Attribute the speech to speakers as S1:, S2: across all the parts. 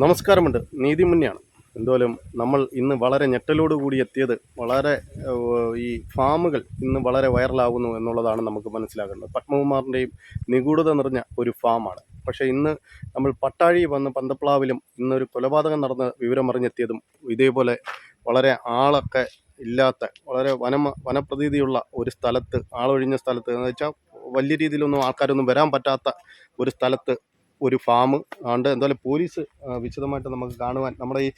S1: നമസ്കാരമുണ്ട്. നീതി മുന്നെയാണ്. എന്തായാലും നമ്മൾ ഇന്ന് വളരെ ഞെട്ടലോടുകൂടി എത്തിയത് വളരെ ഈ ഫാമുകൾ ഇന്ന് വളരെ വൈറലാകുന്നു എന്നുള്ളതാണ് നമുക്ക് മനസ്സിലാക്കേണ്ടത് പത്മകുമാറിന്റെയും നിഗൂഢത നിറഞ്ഞ ഒരു ഫാമാണ്. പക്ഷേ ഇന്ന് നമ്മൾ പട്ടാഴി വന്ന് പന്തപ്ലാവിലും ഇന്നൊരു കൊലപാതകം നടന്ന വിവരമറിഞ്ഞെത്തിയതും ഇതേപോലെ വളരെ ആളൊക്കെ ഇല്ലാത്ത വളരെ വന വനപ്രതീതിയുള്ള ഒരു സ്ഥലത്ത് ആളൊഴിഞ്ഞ സ്ഥലത്ത് എന്ന് വെച്ചാൽ വലിയ രീതിയിലൊന്നും ആൾക്കാരൊന്നും വരാൻ പറ്റാത്ത ഒരു സ്ഥലത്ത് ഒരു ഫാം ആണ്ട് എന്തായാലും പോലീസ് വിശദമായിട്ട് നമുക്ക് കാണുവാൻ നമ്മുടെ ഈ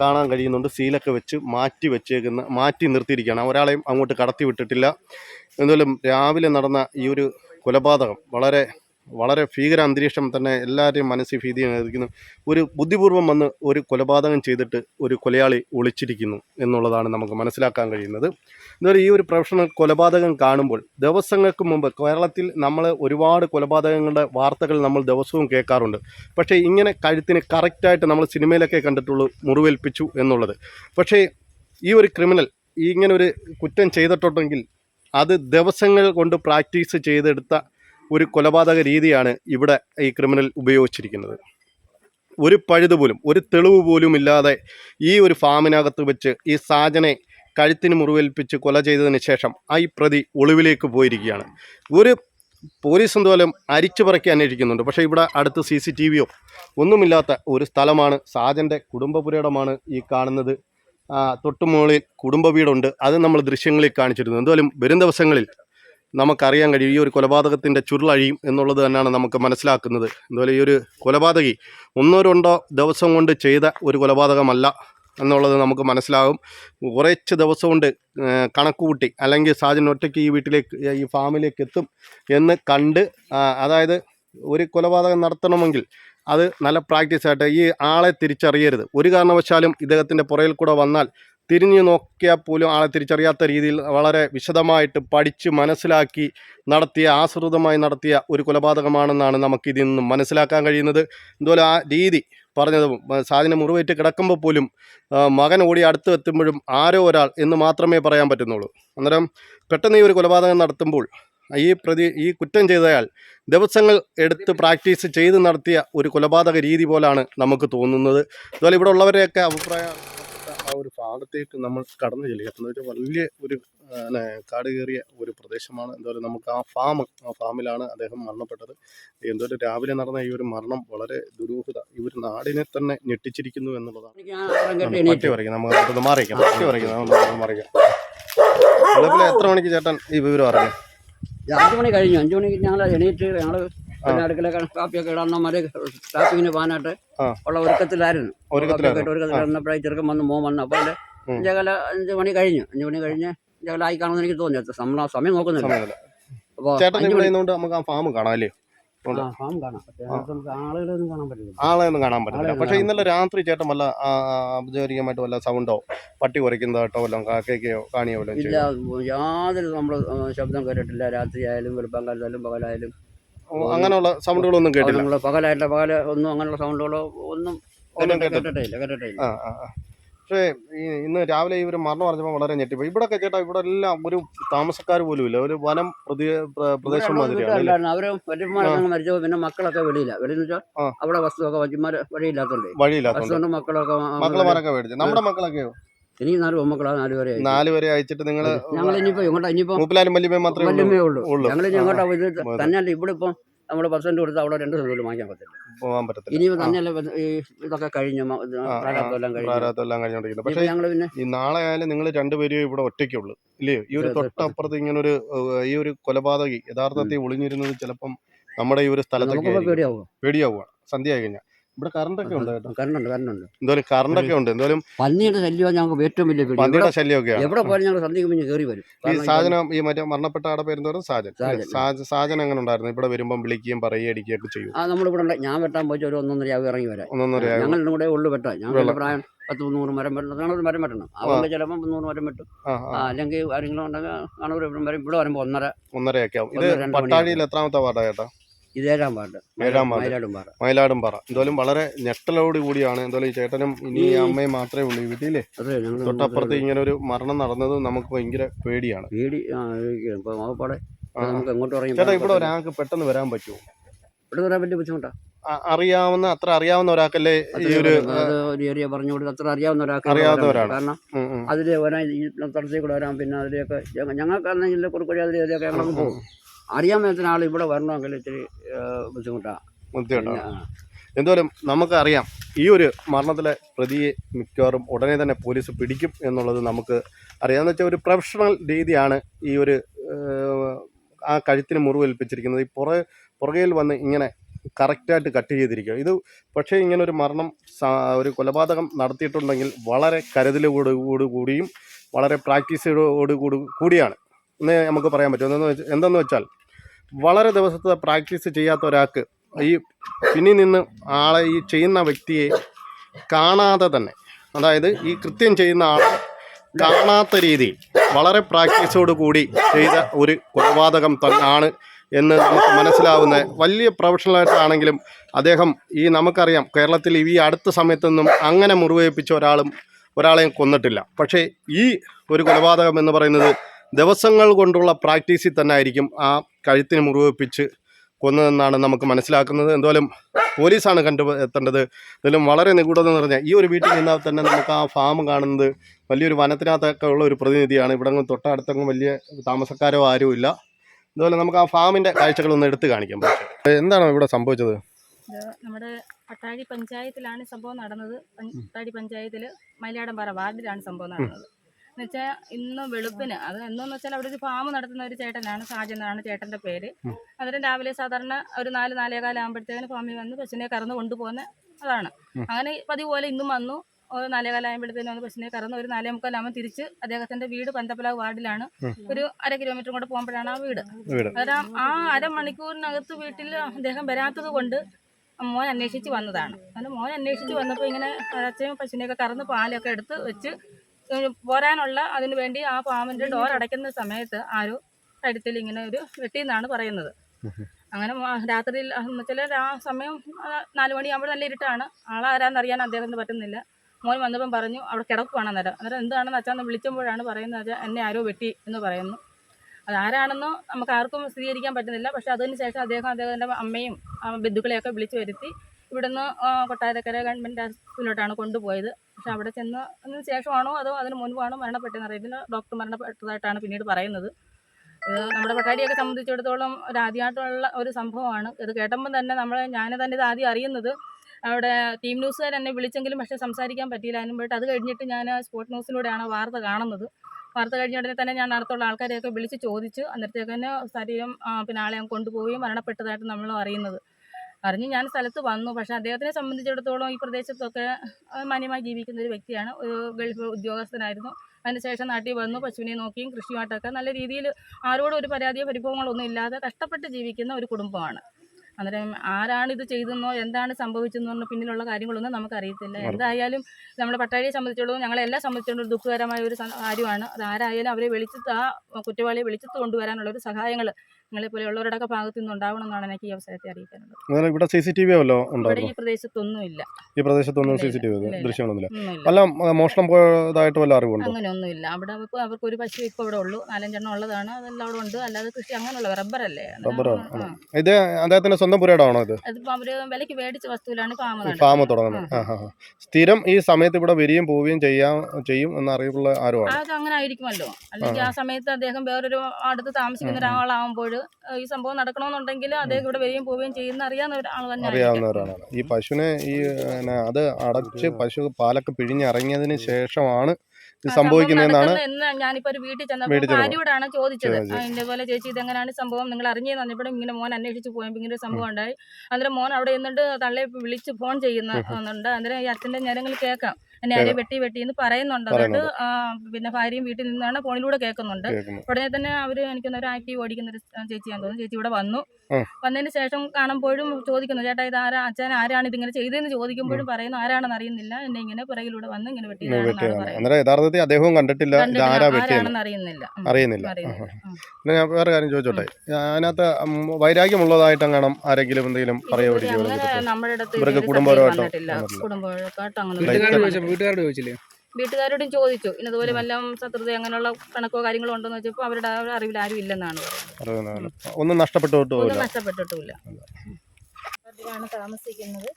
S1: കാണാൻ കഴിയുന്നുണ്ട്. സീലൊക്കെ വെച്ച് മാറ്റി വെച്ചേക്കുന്ന മാറ്റി നിർത്തിയിരിക്കുകയാണ്. ഒരാളെയും അങ്ങോട്ട് കടത്തി വിട്ടിട്ടില്ല. എന്തായാലും രാവിലെ നടന്ന ഈ ഒരു കൊലപാതകം വളരെ വളരെ ഭീകര അന്തരീക്ഷം തന്നെ എല്ലാവരുടെയും മനസ്സിൽ ഭീതി നൽകുന്നു ഒരു ബുദ്ധിപൂർവം വന്ന് ഒരു കൊലപാതകം ചെയ്തിട്ട് ഒരു കൊലയാളി ഒളിച്ചിരിക്കുന്നു എന്നുള്ളതാണ് നമുക്ക് മനസ്സിലാക്കാൻ കഴിയുന്നത്. എന്നാൽ ഈ ഒരു പ്രൊഫഷണൽ കൊലപാതകം കാണുമ്പോൾ ദിവസങ്ങൾക്ക് മുമ്പ് കേരളത്തിൽ നമ്മൾ ഒരുപാട് കൊലപാതകങ്ങളുടെ വാർത്തകൾ നമ്മൾ ദിവസവും കേൾക്കാറുണ്ട്. പക്ഷേ ഇങ്ങനെ കഴുത്തിന് കറക്റ്റായിട്ട് നമ്മൾ സിനിമയിലൊക്കെ കണ്ടിട്ടുള്ളൂ മുറിവേൽപ്പിച്ചു എന്നുള്ളത്. പക്ഷേ ഈ ഒരു ക്രിമിനൽ ഇങ്ങനെ ഒരു കുറ്റം ചെയ്തിട്ടുണ്ടെങ്കിൽ അത് ദിവസങ്ങൾ കൊണ്ട് പ്രാക്ടീസ് ചെയ്തെടുത്ത ഒരു കൊലപാതക രീതിയാണ് ഇവിടെ ഈ ക്രിമിനൽ ഉപയോഗിച്ചിരിക്കുന്നത്. ഒരു പഴുത് പോലും ഒരു തെളിവ് പോലും ഇല്ലാതെ ഈ ഒരു ഫാമിനകത്ത് വെച്ച് ഈ സാജനെ കഴുത്തിന് മുറിവേൽപ്പിച്ച് കൊല ചെയ്തതിന് ശേഷം ആ ഈ പ്രതി ഒളിവിലേക്ക് പോയിരിക്കുകയാണ്. ഒരു പോലീസ് എന്തായാലും അരിച്ചു പറക്കി അന്വേഷിക്കുന്നുണ്ട്. പക്ഷേ ഇവിടെ അടുത്ത് സി സി ടി വിയോ ഒന്നുമില്ലാത്ത ഒരു സ്ഥലമാണ്. സാജന്റെ കുടുംബപുരയിടമാണ് ഈ കാണുന്നത്. തൊട്ടുമുകളിൽ കുടുംബ വീടുണ്ട്. അത് നമ്മൾ ദൃശ്യങ്ങളിൽ കാണിച്ചിരുന്നു. എന്തായാലും വരും ദിവസങ്ങളിൽ നമുക്കറിയാൻ കഴിയും. ഈ ഒരു കൊലപാതകത്തിന്റെ ചുരുളഴിയും എന്നുള്ളത് തന്നെയാണ് നമുക്ക് മനസ്സിലാക്കുന്നത്. എന്തായാലും ഈ ഒരു കൊലപാതകി ഒന്നോ രണ്ടോ ദിവസം കൊണ്ട് ചെയ്ത ഒരു കൊലപാതകമല്ല എന്നുള്ളത് നമുക്ക് മനസ്സിലാകും. കുറച്ച് ദിവസം കൊണ്ട് കണക്കുകൂട്ടി കണക്ക് കൂട്ടി അല്ലെങ്കിൽ സാജൻ ഒറ്റയ്ക്ക് ഈ വീട്ടിലേക്ക് ഈ ഫാമിലേക്ക് എത്തും എന്ന് കണ്ട് അതായത് ഒരു കൊലപാതകം നടത്തണമെങ്കിൽ അത് നല്ല പ്രാക്ടീസ് ആയിട്ട് ഈ ആളെ തിരിച്ചറിയരുത്. ഒരു കാരണവശാലും ഇദ്ദേഹത്തിന്റെ പുറയിൽ കൂടെ വന്നാൽ തിരിഞ്ഞു നോക്കിയാൽ പോലും ആളെ തിരിച്ചറിയാത്ത രീതിയിൽ വളരെ വിശദമായിട്ട് പഠിച്ച് മനസ്സിലാക്കി നടത്തിയ ആസൃതമായി നടത്തിയ ഒരു കൊലപാതകമാണെന്നാണ് നമുക്കിതിൽ നിന്നും മനസ്സിലാക്കാൻ കഴിയുന്നത്. എന്തുപോലെ ആ രീതി പറഞ്ഞത് സാധനം മുറിവേറ്റ് കിടക്കുമ്പോൾ പോലും മകൻ ഓടി അടുത്ത് എത്തുമ്പോഴും ആരോ ഒരാൾ എന്ന് മാത്രമേ പറയാൻ പറ്റുന്നുള്ളൂ. അന്നേരം പെട്ടെന്ന് ഈ ഒരു കൊലപാതകം നടത്തുമ്പോൾ ഈ പ്രതി ഈ കുറ്റം ചെയ്തയാൾ ദിവസങ്ങൾ എടുത്ത് പ്രാക്ടീസ് ചെയ്ത് നടത്തിയ ഒരു കൊലപാതക രീതി പോലാണ് നമുക്ക് തോന്നുന്നത്. അതുപോലെ ഇവിടെ ഉള്ളവരെയൊക്കെ അഭിപ്രായം ഒരു ഭാഗത്തേക്ക് നമ്മൾ കടന്നു ചെല്ലുക. എന്ന് വെച്ചാൽ വലിയ ഒരു കാട് കയറിയ ഒരു പ്രദേശമാണ്. എന്തായാലും നമുക്ക് ആ ഫാം ആ ഫാമിലാണ് അദ്ദേഹം മരണപ്പെട്ടത്. എന്തായാലും രാവിലെ നടന്ന ഈ ഒരു മരണം വളരെ ദുരൂഹത. ഈ ഒരു നാടിനെ തന്നെ ഞെട്ടിച്ചിരിക്കുന്നു എന്നുള്ളതാണ്.
S2: പറ്റി
S1: പറിക്കാം. നമുക്ക് മാറിക്കാം പട്ടി പറിക്കാം. മറിക്കാം എത്ര മണിക്ക് ചേട്ടൻ ഈ വിവരം അറിയാം
S2: അഞ്ചു മണി കഴിഞ്ഞു. അഞ്ചു മണിക്ക് ഞങ്ങൾ എണീറ്റ് ഞങ്ങൾ പിന്നെ അടുക്കള കാപ്പിയൊക്കെ ഇടാന്നമാര് ഷാപ്പിങ്ങിന് പോകാനായിട്ട്. ഉള്ള ഒരുക്കത്തിലായിരുന്നു. ഒരുക്കത്തിലായിരുന്നപ്പോഴേ ചെറുക്കം വന്ന് മോൻ വന്നു അപ്പോൾ
S1: ഉം.
S2: അഞ്ചേകാല അഞ്ച് മണി കഴിഞ്ഞു. അഞ്ചു മണി കഴിഞ്ഞ് അഞ്ചേകാല ആയി കാണുമെന്ന് എനിക്ക് തോന്നി. നമ്മൾ സമയം നോക്കുന്നില്ല. അപ്പോൾ
S1: നമുക്ക് ആ ഫാം കാണാം അല്ലേ?
S2: ഫാം കാണാം. പക്ഷേ അതിനകത്ത് നമുക്ക് ആളുകളൊന്നും കാണാൻ പറ്റില്ല.
S1: പക്ഷെ ഇന്നലെ രാത്രി ചേട്ടൻ വല്ല ഔപചാരികമായിട്ട് വല്ല സൗണ്ടോ പട്ടി കുറയ്ക്കുന്നതായിട്ടോ വല്ല കാക്കയ്ക്കോ കാണിയോ വല്ലതും
S2: ഇല്ല യാതൊരു നമ്മൾ ശബ്ദം കേട്ടിട്ടില്ല. രാത്രി ആയാലും വെളുപ്പം കാലത്തായാലും
S1: പകലായാലും അങ്ങനെയുള്ള സൗണ്ടുകളൊന്നും കേട്ടില്ല.
S2: നമ്മൾ പകലായിട്ട് പകല ഒന്നും അങ്ങനെയുള്ള സൗണ്ടുകളോ ഒന്നും
S1: ഒന്നും കേട്ടിട്ടില്ല
S2: കേട്ടിട്ടേ ഇല്ല കേട്ടിട്ടേ ഇല്ല
S1: ആ ആ. പക്ഷേ ഈ ഇന്ന് രാവിലെ ഈ ഒരു മരണം അറിഞ്ഞപ്പോൾ വളരെ ഞെട്ടിപ്പോയി. ഇവിടെയൊക്കെ ചേട്ടാ ഇവിടെ എല്ലാം ഒരു താമസക്കാർ പോലും ഇല്ല. ഒരു വനം പ്രദേശം മാതിരിയാണ്.
S2: അവർ മരിച്ചു പിന്നെ മക്കളൊക്കെ വെളിയില്ല വെളിയിൽ വെച്ചാൽ. അവിടെ വസ്തുവൊക്കെ വല്യമാര് വഴിയില്ലാത്തോണ്ടേ.
S1: വഴിയില്ലാത്തോണ്ട്.
S2: മക്കളൊക്കെ മക്കളൊക്കെ
S1: മക്കളമാരൊക്കെ മേടിച്ചു? നമ്മുടെ മക്കളൊക്കെയോ?
S2: ഇനി നാല് പൊമ്മക്കളാ നാല് പേരെ
S1: നാല് വരെ അയച്ചിട്ട് നിങ്ങൾ
S2: ഞങ്ങൾ ഇനിയിപ്പോ ഇങ്ങോട്ടാ ഇനിയിപ്പോ
S1: മൂപ്പിലാലും വല്യമ്മയും മാത്രമേ
S2: വല്യമ്മേ ഉള്ളൂ. ഞങ്ങൾ ഇനി ഇങ്ങോട്ട് ഇത് തന്നെയല്ല ഇവിടെ ഇപ്പം നമ്മൾ പെർസെന്റ് കൊടുത്ത് അവിടെ രണ്ട് സെന്റ് വാങ്ങിക്കാൻ പറ്റില്ല
S1: പോകാൻ പറ്റത്തില്ല.
S2: ഇനി തന്നെയല്ല ഈ ഇതൊക്കെ കഴിഞ്ഞു മ- ഇത്
S1: ആ, ആ.
S2: പ്രാരാബ്ദം എല്ലാം കഴിഞ്ഞു.
S1: പക്ഷേ
S2: ഞങ്ങൾ പിന്നെ
S1: ഈ നാളെ ആയാലും നിങ്ങൾ രണ്ടുപേരും ഇവിടെ ഒറ്റയ്ക്കുള്ളൂ. ഇല്ലയോ ഈ ഒരു. തൊട്ടപ്പുറത്ത് ഇങ്ങനെ ഒരു ഈ ഒരു കൊലപാതകി യഥാർത്ഥത്തിൽ ഒളിഞ്ഞിരുന്നത് ചിലപ്പം നമ്മുടെ ഈ ഒരു സ്ഥലത്തൊക്കെ പേടിയാവുക സന്ധ്യ ആയി കഴിഞ്ഞാൽ. ഇവിടെ കറണ്ട് ഒക്കെ ഉണ്ട് കേട്ടോ. എന്തായാലും കറണ്ട് ഒക്കെ ഉണ്ട് എന്തായാലും
S2: പന്നിയുടെ ശല്യമാണ് ഞങ്ങൾക്ക് ഏറ്റവും വലിയ പേടി.
S1: പന്നിയുടെ ശല്യമൊക്കെയാണ്
S2: എവിടെ പോയാലും ഞങ്ങൾ സന്ധ്യക്ക് മുന്നേ കയറി വരും.
S1: ഈ സാധനം ഈ മറ്റേ മരണപ്പെട്ട ആടെ പേര് സാധനം സാജൻ.
S2: സാജൻ.
S1: സാജ- എങ്ങനെ ഉണ്ടായിരുന്നു. ഇവിടെ വരുമ്പോൾ വിളിക്കുകയും പറയുകയും അടിക്കുകയൊക്കെ ചെയ്യും.
S2: ആ നമ്മളിവിടെ ഉണ്ട്. ഞാൻ വെട്ടാൻ പോയിട്ട് ഒരു ഒന്നൊന്നര ആവും ഇറങ്ങി വരാം
S1: ഒന്നൊന്നര
S2: ഞങ്ങളുടെ കൂടെ ഉള്ളു വെട്ടാം. ഞങ്ങളുടെ. പ്രായം പത്ത് മുന്നൂറ് മരം വെട്ടണം ഞങ്ങൾ മരം വെട്ടണം. അതുകൊണ്ട് ചിലപ്പോൾ മുന്നൂറ് മരം വെട്ടും. അല്ലെങ്കിൽ ആരെങ്കിലും ഉണ്ടെങ്കിൽ കാണൂർ ഇവിടെ വരുമ്പോൾ ഒന്നര
S1: ഒന്നരയൊക്കെ ആവും. ഇത് പട്ടാഴിയിൽ എത്രാമത്തെ വാർഡാ ചേട്ടാ?
S2: ഇത് ഏഴാം പാട്ട്
S1: ഏഴാം വാർഡ്.
S2: മയിലാടും പാറ.
S1: പറ എന്തായാലും വളരെ ഞെട്ടലോട് കൂടിയാണ്. എന്തായാലും ഈ ചേട്ടനും ഇനി ഈ അമ്മയും മാത്രമേ ഉള്ളൂ ഈ വീട്ടിലെ.
S2: അതെ ഞങ്ങൾ
S1: തൊട്ടപ്പുറത്ത് ഇങ്ങനെ ഒരു മരണം നടന്നത് നമുക്ക് ഭയങ്കര പേടിയാണ്.
S2: പേടി ആ ഇപ്പൊ മാവപ്പാടെ നമുക്ക് എങ്ങോട്ട് ഇറങ്ങി
S1: ചേട്ടാ ഇവിടെ ഒരാൾക്ക് പെട്ടെന്ന് വരാൻ പറ്റുമോ?
S2: ഇവിടെ വരാൻ വലിയ ബുദ്ധിമുട്ടാണ്
S1: അ- അറിയാവുന്ന അത്ര അറിയാവുന്ന ഒരാൾക്കല്ലേ ഈ ഒരു
S2: ഏരിയ പറഞ്ഞു കൊടുത്ത് അത്ര അറിയാവുന്ന ഒരാൾക്ക്
S1: അറിയാവുന്നവരാണ്.
S2: കാരണം
S1: അതിലെ.
S2: അതിൽ വരാൻ ഈ തടസ്സത്തിൽ കൂടെ വരാം. പിന്നെ അതിലേക്ക് ഞങ്ങൾക്ക് കുറുക്കുഴി അതിലേക്ക് ഞങ്ങളൊക്കെ പോകും. അറിയാൻ മേലത്തിന് ആൾ ഇവിടെ വരണമെങ്കിൽ ഇത്തിരി ബുദ്ധിമുട്ടാണ്
S1: ബുദ്ധിമുട്ടാണ് എന്തായാലും നമുക്കറിയാം ഈ ഒരു മരണത്തിലെ പ്രതിയെ മിക്കവാറും ഉടനെ തന്നെ പോലീസ് പിടിക്കും എന്നുള്ളത് നമുക്ക് അറിയാമെന്ന് വെച്ചാൽ ഒരു പ്രൊഫഷണൽ രീതിയാണ് ഈ ഒരു ആ കഴുത്തിന് മുറിവേൽപ്പിച്ചിരിക്കുന്നത്. ഈ പുറ പുറകയിൽ വന്ന് ഇങ്ങനെ കറക്റ്റായിട്ട് കട്ട് ചെയ്തിരിക്കുക. ഇത് പക്ഷേ ഇങ്ങനെ ഒരു മരണം ഒരു കൊലപാതകം നടത്തിയിട്ടുണ്ടെങ്കിൽ വളരെ കരുതലോട് കൂടിയും വളരെ പ്രാക്ടീസോടുകൂടി കൂടിയാണ്. എന്ന് നമുക്ക് പറയാൻ പറ്റും. എന്തെന്ന് വെച്ചാൽ എന്തെന്ന് വെച്ചാൽ വളരെ ദിവസത്തെ പ്രാക്ടീസ് ചെയ്യാത്ത ഒരാൾക്ക് ഈ പിന്നിൽ നിന്ന് ആളെ ഈ ചെയ്യുന്ന വ്യക്തിയെ കാണാതെ തന്നെ അതായത് ഈ കൃത്യം ചെയ്യുന്ന ആളെ കാണാത്ത രീതിയിൽ വളരെ പ്രാക്ടീസോട് കൂടി ചെയ്ത ഒരു കൊലപാതകം തന്നെയാണ് എന്ന് നമുക്ക് മനസ്സിലാവുന്ന വലിയ പ്രൊഫഷണലായിട്ടാണെങ്കിലും അദ്ദേഹം ഈ നമുക്കറിയാം കേരളത്തിൽ ഈ അടുത്ത സമയത്തൊന്നും അങ്ങനെ മുറിവേൽപ്പിച്ച ഒരാളും ഒരാളെയും കൊന്നിട്ടില്ല. പക്ഷേ ഈ ഒരു കൊലപാതകം എന്ന് പറയുന്നത് ദിവസങ്ങൾ കൊണ്ടുള്ള പ്രാക്ടീസിൽ തന്നെ ആയിരിക്കും ആ കഴുത്തിന് മുറിവേൽപ്പിച്ച് കൊന്നതെന്നാണ് നമുക്ക് മനസ്സിലാക്കുന്നത്. എന്തായാലും പോലീസാണ് കണ്ടു എത്തേണ്ടത്. എന്തായാലും വളരെ നിഗൂഢത നിറഞ്ഞ ഈ ഒരു വീട്ടിൽ നിന്നാൽ തന്നെ നമുക്ക് ആ ഫാം കാണുന്നത് വലിയൊരു വനത്തിനകത്തൊക്കെ ഉള്ള ഒരു പ്രതിനിധിയാണ്. ഇവിടെ തൊട്ടടുത്തങ്ങും വലിയ താമസക്കാരോ ആരും ഇല്ല. അതുപോലെ നമുക്ക് ആ ഫാമിന്റെ കാഴ്ചകളൊന്ന് എടുത്ത് കാണിക്കാം. എന്താണ് ഇവിടെ സംഭവിച്ചത്?
S3: നമ്മുടെ പട്ടാഴി പഞ്ചായത്തിലാണ് സംഭവം നടന്നത്. പട്ടാഴി പഞ്ചായത്തിൽ മയിലാടംപാറ വാർഡിലാണ് സംഭവം നടന്നത്. എന്നുവെച്ചാൽ ഇന്ന് വെളുപ്പിന് അത് എന്നു വെച്ചാൽ അവിടെ ഒരു ഫാം നടത്തുന്ന ഒരു ചേട്ടനാണ് സാജൻ എന്നാണ് ചേട്ടന്റെ പേര്. അതിന് രാവിലെ സാധാരണ ഒരു നാല് നാലേകാലം ആകുമ്പോഴത്തേക്കും ഫാമിൽ വന്ന് പശുവിനെ കറന്ന് കൊണ്ടുപോകുന്ന അതാണ്. അങ്ങനെ പതിവ് പോലെ ഇന്നും വന്നു. ഒരു നാലേകാലം ആകുമ്പോഴത്തേനും വന്ന് പശുവിനെ കറന്ന് ഒരു നാലേ മുക്കാലാകുമ്പോൾ തിരിച്ച് അദ്ദേഹത്തിന്റെ വീട് പന്തപ്പലാവ് വാർഡിലാണ്. ഒരു അര കിലോമീറ്റർ കൂടെ പോകുമ്പോഴാണ് ആ വീട്. അന്നേരം ആ അരമണിക്കൂറിനകത്ത് വീട്ടിൽ അദ്ദേഹം വരാത്തത് കൊണ്ട് മോൻ അന്വേഷിച്ച് വന്നതാണ്. അങ്ങനെ മോൻ അന്വേഷിച്ച് വന്നപ്പോൾ ഇങ്ങനെ അച്ഛനും പശുവിനെയൊക്കെ കറന്ന് പാലൊക്കെ എടുത്ത് വെച്ച് പോരാനുള്ള അതിന് വേണ്ടി ആ ഫാമിന്റെ ഡോർ അടയ്ക്കുന്ന സമയത്ത് ആരോ കരുത്തിൽ ഇങ്ങനെ ഒരു വെട്ടിയെന്നാണ് പറയുന്നത്. അങ്ങനെ രാത്രിയിൽ എന്നുവെച്ചാൽ ആ സമയം നാലുമണിയാകുമ്പോൾ നാല് മണിയാകുമ്പോൾ നല്ല ഇരുട്ടാണ്. ആളാരാന്നറിയാൻ അദ്ദേഹത്തിന് പറ്റുന്നില്ല. മോൻ വന്നപ്പം പറഞ്ഞു അവിടെ കിടക്കുവാണ് അന്നേരം. അന്നേരം എന്താണെന്ന് അച്ഛൻ വിളിക്കുമ്പോഴാണ് പറയുന്നത് എന്നെ ആരോ വെട്ടി എന്ന് പറയുന്നു. അതാരാണെന്നോ നമുക്ക് ആർക്കും സ്ഥിരീകരിക്കാൻ പറ്റുന്നില്ല. പക്ഷെ അതിന് ശേഷം അദ്ദേഹം അദ്ദേഹത്തിന്റെ അമ്മയും ബന്ധുക്കളെയൊക്കെ വിളിച്ചു വരുത്തി ഇവിടുന്ന് കൊട്ടാരക്കര ഗവൺമെന്റ് ആശുപത്രിയിലോട്ടാണ് കൊണ്ടുപോയത്. പക്ഷെ അവിടെ ചെന്ന് ശേഷമാണോ അതോ അതിന് മുൻപാണോ മരണപ്പെട്ടതെന്ന് അറിയത്തില്ല ഡോക്ടർ മരണപ്പെട്ടതായിട്ടാണ് പിന്നീട് പറയുന്നത്. ഇത് നമ്മുടെ കൊട്ടാരിയൊക്കെ സംബന്ധിച്ചിടത്തോളം ഒരു ആദ്യമായിട്ടുള്ള ഒരു സംഭവമാണ്. ഇത് കേട്ടപ്പം തന്നെ നമ്മൾ ഞാൻ തന്നെ ഇത് ആദ്യം അറിയുന്നത് അവിടെ ടീം ന്യൂസുകാർ എന്നെ വിളിച്ചെങ്കിലും പക്ഷേ സംസാരിക്കാൻ പറ്റിയില്ല. അതിനും പോയിട്ട് അത് കഴിഞ്ഞിട്ട് ഞാൻ സ്പോർട്ട് ന്യൂസിലൂടെയാണ് വാർത്ത കാണുന്നത്. വാർത്ത കഴിഞ്ഞ ഉടനെ തന്നെ ഞാൻ അടുത്തുള്ള ആൾക്കാരെയൊക്കെ വിളിച്ച് ചോദിച്ചു. അന്നേരത്തേക്ക് തന്നെ ശരീരം പിന്നെ ആളെ കൊണ്ടുപോയി മരണപ്പെട്ടതായിട്ട് നമ്മൾ അറിയുന്നത്. അറിഞ്ഞ് ഞാൻ സ്ഥലത്ത് വന്നു. പക്ഷേ അദ്ദേഹത്തിനെ സംബന്ധിച്ചിടത്തോളം ഈ പ്രദേശത്തൊക്കെ മാന്യമായി ജീവിക്കുന്ന ഒരു വ്യക്തിയാണ്. ഒരു ഗൾഫ് ഉദ്യോഗസ്ഥനായിരുന്നു. അതിനുശേഷം നാട്ടിൽ വന്നു. പശുവിനെ നോക്കിയും കൃഷിയുമായിട്ടൊക്കെ നല്ല രീതിയിൽ ആരോടും ഒരു പരാതിയോ പരിഭവങ്ങളൊന്നും ഇല്ലാതെ കഷ്ടപ്പെട്ട് ജീവിക്കുന്ന ഒരു കുടുംബമാണ്. അന്നേരം ആരാണ് ഇത് ചെയ്തെന്നോ എന്താണ് സംഭവിച്ചെന്നോ പിന്നിലുള്ള കാര്യങ്ങളൊന്നും നമുക്കറിയത്തില്ല. എന്തായാലും നമ്മുടെ പട്ടാഴിയെ സംബന്ധിച്ചിടത്തോളം ഞങ്ങളെല്ലാം സംബന്ധിച്ചിടത്തോളം ദുഃഖകരമായ ഒരു കാര്യമാണ്. അത് ആരായാലും അവരെ വിളിച്ചു ആ കുറ്റവാളിയെ വിളിച്ചു കൊണ്ടുവരാനുള്ള ഒരു സഹായങ്ങൾ നിങ്ങളെ പോലെയുള്ളവരുടെയൊക്കെ ഭാഗത്തു നിന്ന് ഉണ്ടാവണം എന്നാണ് എനിക്ക് ഈ അവസരത്തെ അറിയിക്കാനുള്ളത്.
S1: ഇവിടെ സി സി ടി വി അല്ലോ
S3: ഈ
S1: ഉണ്ടായിരുന്നു?
S3: ഈ പ്രദേശത്തൊന്നുമില്ല.
S1: ഈ പ്രദേശത്തൊന്നും
S3: ഇല്ല,
S1: സി സി ടി വി
S3: ഇല്ല, ഇല്ല.
S1: ദൃശ്യങ്ങളൊന്നുമില്ല
S3: ഒന്നുമില്ല.
S1: മോഷണം പോയതായിട്ട് വല്ല അറിവുണ്ടോ?
S3: അങ്ങനെയൊന്നുമില്ല. അവിടെ ഇപ്പോൾ അവർക്ക് ഒരു പശു ഇപ്പോൾ ഇവിടെ ഉള്ളൂ. നാലഞ്ചെണ്ണം ഉള്ളതാണ്. അതെല്ലാം അവിടെ ഉണ്ട്. അല്ലാതെ കൃഷി അങ്ങനെയുള്ള റബ്ബറല്ലേ.
S1: റബ്ബറാണ്, ആണോ? ഇത് അദ്ദേഹത്തിന്റെ സ്വന്തം പുരയിടമാണോ ഇത്?
S3: അതിപ്പോൾ അവർ വിലയ്ക്ക് മേടിച്ച വസ്തുവിലാണ് ഫാം
S1: ഫാം തുടങ്ങുന്നത്. ആ. സ്ഥിരം ഈ സമയത്ത് ഇവിടെ വരികയും പോവുകയും ചെയ്യാം ചെയ്യും എന്ന അറിവുള്ള ആരുമാണ്?
S3: അത് അങ്ങനെ ആയിരിക്കുമല്ലോ. അല്ലെങ്കിൽ ആ. സമയത്ത് അദ്ദേഹം വേറൊരു അടുത്ത് താമസിക്കുന്ന ഒരാളാവുമ്പോൾ ഈ സംഭവം നടക്കണമെന്നുണ്ടെങ്കിൽ അദ്ദേഹം ഇവിടെ വരികയും പോവുകയും ചെയ്യുന്ന അറിയാവുന്ന ഒരാൾ തന്നെ ആയിരിക്കാം.
S1: അറിയാവുന്നവരാണ്. ഈ പശുവിനെ ഈ പിന്നെ അത് അടച്ച് പശു പാലൊക്കെ പിഴിഞ്ഞിറങ്ങിയതിന് ശേഷമാണ് സംഭവിക്കുന്നതെന്നാണ്
S3: ഞാനിപ്പോ ഒരു വീട്ടിൽ ചെന്നപ്പോൾ ഭാര്യയോടാണ് ചോദിച്ചത്.
S1: ചോദിച്ചത്.
S3: പോലെ ചേച്ചി ഇതെങ്ങനെയാണ് സംഭവം? നിങ്ങൾ അറിഞ്ഞതെന്ന് പറഞ്ഞപ്പോഴും ഇങ്ങനെ മോൻ അന്വേഷിച്ച് പോയപ്പോൾ ഇങ്ങനെ ഒരു സംഭവം ഉണ്ടായി. അന്നേരം മോൻ അവിടെ നിന്നിട്ട് തള്ളയെ വിളിച്ച് ഫോൺ ചെയ്യുന്നുണ്ട് അന്നേരം ഈ അച്ഛന്റെ നേരങ്ങൾ കേൾക്കാം. എന്നെ ആരെയും വെട്ടി വെട്ടി എന്ന് പറയുന്നുണ്ട്. അതുകൊണ്ട് പിന്നെ ഭാര്യയും വീട്ടിൽ നിന്നാണ് ഫോണിലൂടെ കേൾക്കുന്നുണ്ട്.
S1: കേൾക്കുന്നു
S3: ഉടനെ തന്നെ അവർ എനിക്ക് ഒരു ആക്റ്റീവ് ഓടിക്കുന്ന ഒരു ചേച്ചിയാന്ന് തോന്നുന്നു. ചേച്ചി ഇവിടെ വന്നു. വന്നതിന് ശേഷം കാണുമ്പോഴും ചോദിക്കുന്നു ചേട്ടാ ഇത് ആരാ അച്ഛൻ ആരാണ് ഇതിങ്ങനെ ചെയ്തതെന്ന്? ചോദിക്കുമ്പോഴും പറയുന്നു ആരാണെന്ന് അറിയുന്നില്ല. എന്നെ ഇങ്ങനെ പുറകിലൂടെ വന്ന് ഇങ്ങനെ
S1: വെട്ടിയതാണ് യഥാർത്ഥത്തിൽ അദ്ദേഹവും കണ്ടിട്ടില്ല ആരാ
S3: ആരാണെന്ന് അറിയുന്നില്ല.
S1: അറിയുന്നില്ല. പിന്നെ ഞാൻ വേറെ കാര്യം ചോദിച്ചോട്ടെ. അതിനകത്ത് വൈരാഗ്യമുള്ളതായിട്ട് അങ്ങനെ ആരെങ്കിലും എന്തെങ്കിലും
S3: അങ്ങനെ നമ്മുടെ വന്നിട്ടില്ല
S1: വന്നിട്ടില്ല.
S3: അങ്ങനെ
S1: വീട്ടുകാരോട്
S4: ചോദിച്ചില്ലേ?
S3: വീട്ടുകാരോടും ചോദിച്ചു. ഇന്നതുപോലെ വല്ല ശത്രുത അങ്ങനെയുള്ള കണക്കോ കാര്യങ്ങളോ ഉണ്ടോന്ന് വെച്ചപ്പോ അവരുടെ അറിവിൽ ആരും ഇല്ലെന്നാണ്.
S1: ഒന്നും നഷ്ടപ്പെട്ടു
S3: ഒന്നും നഷ്ടപ്പെട്ടിട്ടുമില്ല.
S4: താമസിക്കുന്നത്.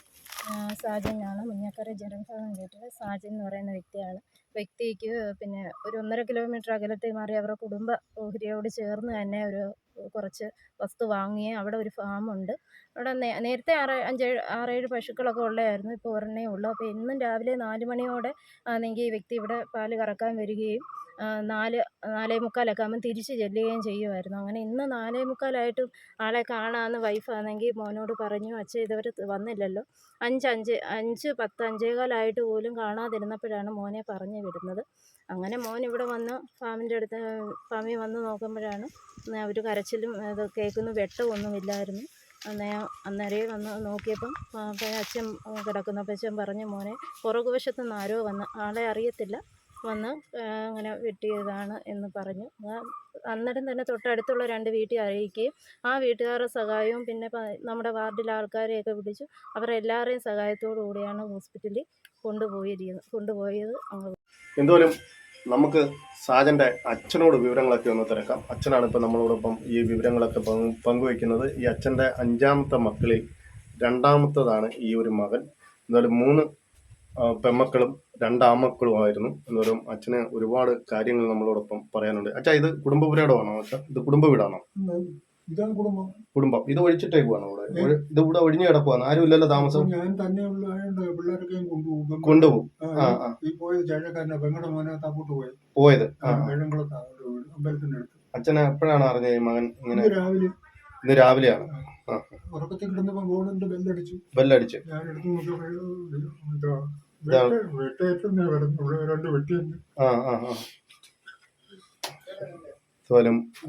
S4: സാജനാണ് മുഞ്ഞക്കര ജനവിഭാഗം കേട്ടത് സാജൻ എന്ന് പറയുന്ന വ്യക്തിയാണ്. വ്യക്തിക്ക് പിന്നെ ഒരു ഒന്നര കിലോമീറ്റർ അകലത്തിൽ മാറി അവരുടെ കുടുംബ ഓഹരിയോട് ചേർന്ന് തന്നെ ഒരു കുറച്ച് വസ്തു വാങ്ങി അവിടെ ഒരു ഫാമുണ്ട്. അവിടെ നേരത്തെ ആറ് അഞ്ചേഴ് ആറേഴ് പശുക്കളൊക്കെ ഉള്ളതായിരുന്നു ഇപ്പോൾ ഒരെണ്ണേ ഉള്ളൂ. അപ്പോൾ എന്നും രാവിലെ നാല് മണിയോടെ ആണെങ്കിൽ ഈ വ്യക്തി ഇവിടെ പാൽ കറക്കാൻ വരികയും നാല് നാലേ മുക്കാലൊക്കെ ആകുമ്പം തിരിച്ച് ചെല്ലുകയും ചെയ്യുമായിരുന്നു. അങ്ങനെ ഇന്ന് നാലേ മുക്കാലായിട്ടും ആളെ കാണാമെന്ന് വൈഫാണെങ്കിൽ മോനോട് പറഞ്ഞു അച്ഛൻ ഇതുവരെ വന്നില്ലല്ലോ. അഞ്ച് അഞ്ച് അഞ്ച് പത്ത് അഞ്ചേകാലായിട്ട് പോലും കാണാതിരുന്നപ്പോഴാണ് മോനെ പറഞ്ഞു വിടുന്നത്. അങ്ങനെ മോൻ ഇവിടെ വന്ന് ഫാമിന്റെ അടുത്ത് ഫാമിൽ വന്ന് നോക്കുമ്പോഴാണ് ഒരു കരച്ചിലും ഇത് കേൾക്കുന്നു. വെട്ടമൊന്നുമില്ലായിരുന്നു. അന്നേ അന്നേരേ വന്ന് നോക്കിയപ്പം അച്ഛൻ കിടക്കുന്നു. അപ്പം അച്ഛൻ പറഞ്ഞു മോനെ പുറകുവശത്തു നിന്ന് ആരോ വന്ന് ആളെ അറിയത്തില്ല. വന്ന് അങ്ങനെ വെട്ടിയതാണ് എന്ന് പറഞ്ഞു. അന്നേരം തന്നെ തൊട്ടടുത്തുള്ള രണ്ട് വീട്ടിൽ അറിയിക്കുകയും ആ വീട്ടുകാരുടെ സഹായവും പിന്നെ നമ്മുടെ വാർഡിലെ ആൾക്കാരെയൊക്കെ വിളിച്ചു. അവരെല്ലാവരെയും സഹായത്തോടു കൂടിയാണ് ഹോസ്പിറ്റലിൽ കൊണ്ടുപോയിരിക്കുന്നത് കൊണ്ടുപോയത്
S1: എന്തോലും നമുക്ക് സാജന്റെ അച്ഛനോട് വിവരങ്ങളൊക്കെ ഒന്ന് തിരക്കാം. അച്ഛനാണ് ഇപ്പം നമ്മളോടൊപ്പം ഈ വിവരങ്ങളൊക്കെ പങ്ക് പങ്കുവയ്ക്കുന്നത്. ഈ അച്ഛന്റെ അഞ്ചാമത്തെ മക്കളിൽ രണ്ടാമത്തതാണ് ഈ ഒരു മകൻ. എന്തായാലും മൂന്ന് പെമ്മക്കളും രണ്ടാമക്കളുമായിരുന്നു എന്തോരും അച്ഛന് ഒരുപാട് കാര്യങ്ങൾ നമ്മളോടൊപ്പം പറയാനുണ്ട്. അച്ഛാ ഇത് കുടുംബ വീടാണോ അച്ഛാ? ഇത് കുടുംബ വീടാണോ?
S5: ഇതാണ് കുടുംബം.
S1: കുടുംബം. ഇത് ഒഴിച്ചിട്ടേക്കുവാണോ ഇവിടെ ഇത് ഇവിടെ ഒഴിഞ്ഞു കിടക്കുവാണ്. ആരും ഇല്ലല്ലോ താമസം.
S5: ഞാൻ തന്നെയുള്ള ആയതുകൊണ്ട് പിള്ളേരൊക്കെയും കൊണ്ടുപോകും.
S1: കൊണ്ടുപോകും.
S5: ഈ പോയത് ചേഴക്കാരനെ പെങ്ങളുടെ മോനകത്ത് അങ്ങോട്ട് പോയി
S1: പോയത്. ആ
S5: വെള്ളംകുളത്ത് അമ്പലത്തിന്റെ അടുത്ത്.
S1: അച്ഛനെ എപ്പോഴാണ് അറിഞ്ഞത് മകൻ ഇങ്ങനെ?
S5: രാവിലെ.
S1: ഇന്ന് രാവിലെയാണ്.
S5: ഉറക്കത്തിൽ കിടന്നപ്പോ ഗോളിന്റെ ബെല്ലടിച്ചു.
S1: ബെല്ലടിച്ച്.
S5: ഞാൻ എടുത്തു നോക്കിയപ്പോൾ
S1: ഇതാ.
S5: വെട്ടേറ്റെന്നേ പറഞ്ഞുള്ളൂ രണ്ട് വെട്ടിയെന്ന്.
S1: ആ ആ ആ.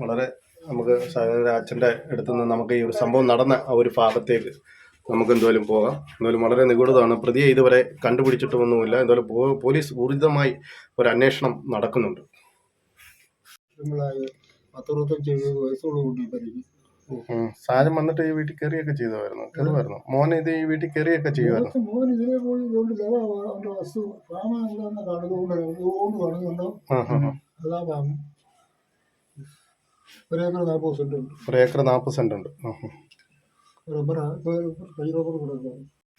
S1: വളരെ നമുക്ക് അച്ഛന്റെ അടുത്ത് നിന്ന് നമുക്ക് ഈ ഒരു സംഭവം നടന്ന ആ ഒരു ഭാഗത്തേക്ക് നമുക്ക് എന്തായാലും പോകാം. എന്തായാലും വളരെ നിഗൂഢതാണ് പ്രതിയെ ഇതുവരെ കണ്ടുപിടിച്ചിട്ടൊന്നുമില്ല. എന്തായാലും പോലീസ് ഊർജിതമായി ഒരു അന്വേഷണം നടക്കുന്നുണ്ട്. സാരം വന്നിട്ട് ഈ വീട്ടിൽ കയറിയൊക്കെ ചെയ്തായിരുന്നു കയറുമായിരുന്നു? മോൻ ഇത് ഈ വീട്ടിൽ കയറിയൊക്കെ ചെയ്യുമായിരുന്നു?
S5: മോൻ പോയി അവന്റെ വസ്തു കാണുന്നുണ്ടോ
S1: ആ ആ.
S5: ഏക്കർ നാൽപ്പത് സെന്റ് ഉണ്ട്.
S1: ഒരു ഏക്കർ നാൽപ്പത് സെന്റ് ഉണ്ട്.
S5: റബ്ബർ കൈ റബ്ബർ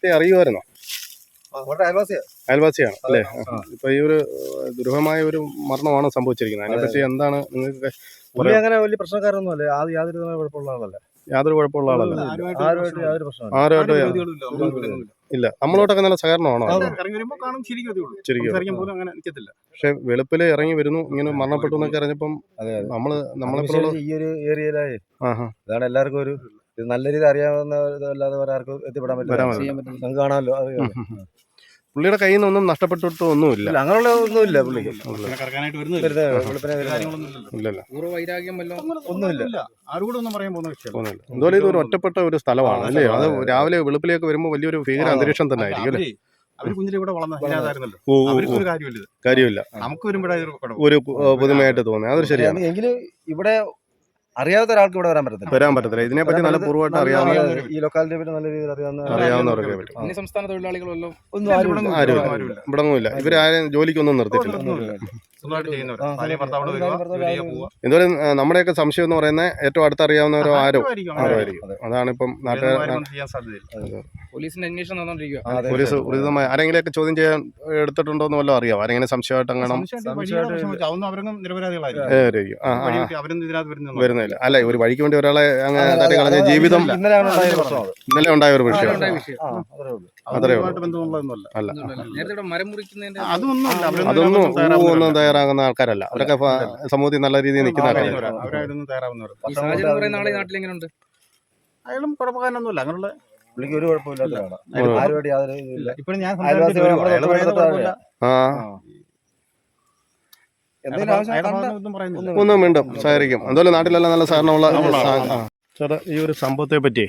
S1: ഇത് അറിയുമായിരുന്നോ? അയൽവാസിയാണ് അല്ലേ? ഇപ്പൊ ഈ ഒരു ദുരൂഹമായ ഒരു മരണമാണ് സംഭവിച്ചിരിക്കുന്നത്. അതിനെപ്പറ്റി എന്താണ് നിങ്ങൾക്ക്
S6: അങ്ങനെ വലിയ പ്രശ്നക്കാരൊന്നും അല്ലേ അത് യാതൊരു കുഴപ്പമുള്ള ആളല്ല.
S1: യാതൊരു കുഴപ്പമുള്ള ആളല്ല.
S6: ആരുമായിട്ട് യാതൊരു പ്രശ്നമില്ല
S1: ആരുമായിട്ട് ഇല്ല. നമ്മളോട്ടൊക്കെ നല്ല സഹകരണമാണോ?
S7: ഇറങ്ങി വരുമ്പോ കാണും പോലും അങ്ങനെ നിൽക്കത്തില്ല
S1: പക്ഷെ വെളുപ്പിൽ ഇറങ്ങി വരുന്നു ഇങ്ങനെ മരണപ്പെട്ടു എന്നൊക്കെ അറിഞ്ഞപ്പം
S6: നമ്മൾ
S1: നമ്മളെ
S6: ഈ ഒരു ഏരിയയിലായി. എല്ലാവർക്കും ഒരു നല്ല രീതി അറിയാവുന്ന വേറെ ആർക്കും എത്തിപ്പെടാൻ
S1: പറ്റും
S6: പറ്റില്ല. നമുക്ക് കാണാമല്ലോ.
S1: പുള്ളിയുടെ കയ്യിൽ നിന്നൊന്നും നഷ്ടപ്പെട്ടിട്ട് ഒന്നുമില്ല.
S6: ഇല്ല അങ്ങനെയുള്ള ഒന്നുമില്ല പുള്ളിക്ക്
S7: കാര്യങ്ങളൊന്നും ഇല്ലല്ലോ.
S6: ഒന്നുമില്ല.
S7: ഇല്ല
S1: ഇത് ഒരു ഒറ്റപ്പെട്ട ഒരു സ്ഥലമാണ് അല്ലേ? അത് രാവിലെ വെളുപ്പിലേക്ക് വരുമ്പോൾ വലിയൊരു ഭീകര. അന്തരീക്ഷം തന്നെ ആയിരിക്കും അല്ലേ?
S7: അവർ കുഞ്ഞിലെ ഇവിടെ കാര്യമില്ല നമുക്ക് വരുമ്പോഴേ ഒരു
S1: പുതുമയായിട്ട് തോന്നി അതൊരു ശരിയാണ്.
S6: എങ്കിലും ഇവിടെ അറിയാത്ത ഒരാൾക്ക് ഇവിടെ വരാൻ പറ്റത്തില്ല.
S1: വരാൻ പറ്റത്തില്ല. ഇതിനെപ്പറ്റി നല്ല പൂർവമായിട്ട് അറിയാവുന്ന
S6: ഈ ലൊക്കാലിറ്റിയെ പറ്റി നല്ല രീതിയിൽ അറിയാവുന്ന
S1: അറിയാവുന്നവരൊക്കെ പറ്റും.
S7: അന്യസംസ്ഥാന തൊഴിലാളികളെല്ലാം
S6: ഒന്നും ആരും
S7: ഇവിടെ
S1: ഒന്നും
S7: ഇല്ല.
S1: ഇവിടെ ആരും ജോലിക്കൊന്നും നിർത്തിയിട്ടില്ല. എന്തായാലും നമ്മുടെയൊക്കെ സംശയം എന്ന് പറയുന്നത് ഏറ്റവും അടുത്തറിയാവുന്നവരോ ആരോ
S7: ആരുമായിരിക്കും,
S1: ആരോ
S7: ആരുമായിരിക്കും.
S1: ആയിരിക്കും അതാണ് ഇപ്പം നാട്ടുകാർ
S8: പോലീസിന്റെ അന്വേഷണം നടന്നുകൊണ്ടിരിക്കുക
S1: പോലീസ് ചോദ്യം ചെയ്യാൻ എടുത്തിട്ടുണ്ടോ എന്ന് വല്ലതും അറിയാം ആരെങ്കിലും സംശയമായിട്ട് അങ്ങനെ വരുന്നില്ല. അല്ല ഒരു വഴിക്ക് വേണ്ടി ഒരാളെ അങ്ങനെ കളഞ്ഞ ജീവിതം
S6: ഇന്നലെ ഉണ്ടായ പ്രശ്നം
S1: ഇന്നലെ ഉണ്ടായ ഒരു വിഷയം.
S6: അത്രേ
S7: അതൊന്നും
S1: അതൊന്നും തയ്യാറാകുന്ന ആൾക്കാരല്ല. അവരൊക്കെ സമൂഹത്തിൽ നല്ല രീതിയിൽ നിൽക്കുന്ന
S7: ആ,
S1: ആൾക്കാരാണ്.
S7: കഴിയുന്നവരാ. അവരായിരുന്നു തയ്യാറാവുന്നവർ. അയാളും കുഴപ്പക്കാരനൊന്നുമില്ല. അങ്ങനെയുള്ള
S6: പുള്ളിക്ക് ഒരു. ആരുമായിട്ട്
S7: ഇപ്പോഴും ഞാൻ കുഴപ്പമില്ല.
S1: ഒന്നും വീണ്ടും സഹകരിക്കും അതുപോലെ നാട്ടിലെല്ലാം നല്ല സഹകരണമുള്ള. ചേട്ടാ ഈ ഒരു സംഭവത്തെ പറ്റി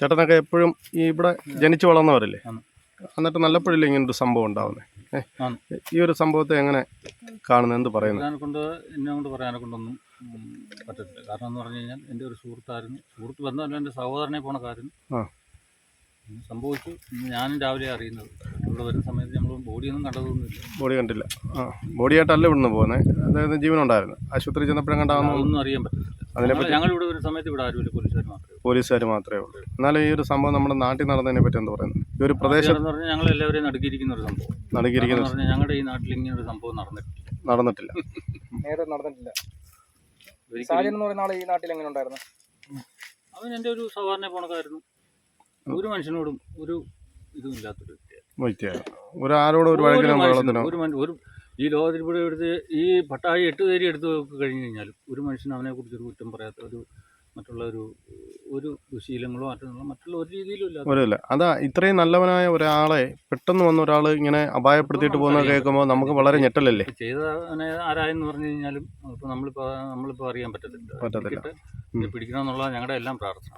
S1: ചേട്ടനൊക്കെ എപ്പോഴും ഈ ഇവിടെ ജനിച്ചു വളർന്നവരല്ലേ. എന്നിട്ട് നല്ലപ്പോഴില്ല ഇങ്ങനൊരു സംഭവം ഉണ്ടാവുന്നത്. ഈ ഒരു സംഭവത്തെ എങ്ങനെ കാണുന്നത് എന്ത് പറയുന്നത്
S9: എന്നെ കൊണ്ട് എന്നെ കൊണ്ട് പറയാനെ കൊണ്ടൊന്നും പറ്റത്തില്ല. കാരണം എന്ന് പറഞ്ഞു കഴിഞ്ഞാൽ എന്റെ ഒരു സുഹൃത്തായിരുന്നു. സുഹൃത്ത് ബന്ധമല്ല എന്റെ സഹോദരനെ
S1: പോണ
S9: കാര്യം. സംഭവിച്ചു. ഞാനും രാവിലെ അറിയുന്നത്. ഇവിടെ വരുന്ന സമയത്ത് നമ്മൾ ബോഡിയൊന്നും കണ്ടതൊന്നുമില്ല.
S1: ബോഡി കണ്ടില്ല. ആ. ബോഡിയായിട്ടല്ല ഇവിടുന്ന് പോകുന്നത് അതായത് ജീവനുണ്ടായിരുന്നു ആശുപത്രി ചെന്നപ്പോഴും കണ്ടാകുന്ന
S9: ഒന്നും അറിയാൻ പറ്റില്ല
S1: അതിനെപ്പറ്റി
S9: ഞങ്ങൾ ഇവിടെ ഒരു സമയത്ത് ഇവിടെ ആരുമില്ല. പോലീസുകാർ മാത്രമേ.
S1: പോലീസുകാർ മാത്രമേ ഉള്ളൂ. എന്നാലും ഈ ഒരു സംഭവം നമ്മുടെ നാട്ടിൽ നടന്നതിനെ പറ്റി എന്താ പറയുന്നത് ഈ ഒരു പ്രദേശം
S9: എന്ന് പറഞ്ഞാൽ ഞങ്ങൾ എല്ലാവരെയും നടുക്കിയിരിക്കുന്ന ഒരു സംഭവം.
S1: നടുക്കിയിരിക്കുന്ന
S9: എന്ന് പറഞ്ഞാൽ ഞങ്ങളുടെ ഈ നാട്ടിൽ ഇങ്ങനെ ഒരു സംഭവം നടന്നിട്ടില്ല.
S1: നടന്നിട്ടില്ല.
S8: നേരെ നടന്നിട്ടില്ല. സാജൻ എന്ന് പറയുന്ന ആൾ ഈ നാട്ടിൽ എങ്ങനെ ഉണ്ടായിരുന്നു?
S9: അവൻ എന്റെ ഒരു സാധാരണ പോണക്കായിരുന്നു. ഒരു മനുഷ്യനോടും ഒരു ഇതും ഇല്ലാത്തൊരു വ്യക്തിയാണ്
S1: വ്യക്തിയാണ് ഒരു ആരോടും ഒരു വഴക്കിനോ
S9: മനുഷ്യനും,
S1: വെള്ളത്തിനോ
S9: ഒരു മനുഷ്യ- ഒരു ഈ ലോകത്തിൽ ഇവിടെ എടുത്ത് ഈ പട്ടാഴി എട്ട് തേരി എടുത്ത് കഴിഞ്ഞു കഴിഞ്ഞാലും ഒരു മനുഷ്യൻ അവനെ കുറിച്ച് ഒരു കുറ്റം പറയാത്ത ഒരു മറ്റുള്ള ഒരു ഒരു ദുശീലങ്ങളോ മറ്റുള്ള മറ്റുള്ള ഒരു രീതിയിലും ഇല്ല
S1: ഒരില്ല അതാ ഇത്രയും നല്ലവനായ ഒരാളെ പെട്ടെന്ന് വന്ന ഒരാൾ ഇങ്ങനെ അപായപ്പെടുത്തിയിട്ട് പോകുന്നത് കേൾക്കുമ്പോൾ നമുക്ക് വളരെ ഞെട്ടലല്ലേ?
S9: ചെയ്തവനെ ആരായെന്ന് പറഞ്ഞു കഴിഞ്ഞാലും ഇപ്പോൾ നമ്മളിപ്പോൾ നമ്മളിപ്പോൾ അറിയാൻ പറ്റത്തില്ല.
S1: പറ്റത്തില്ല.
S9: പിടിക്കട്ടെ, ഇത് പിടിക്കണമെന്നുള്ള ഞങ്ങളുടെ എല്ലാം പ്രാർത്ഥന.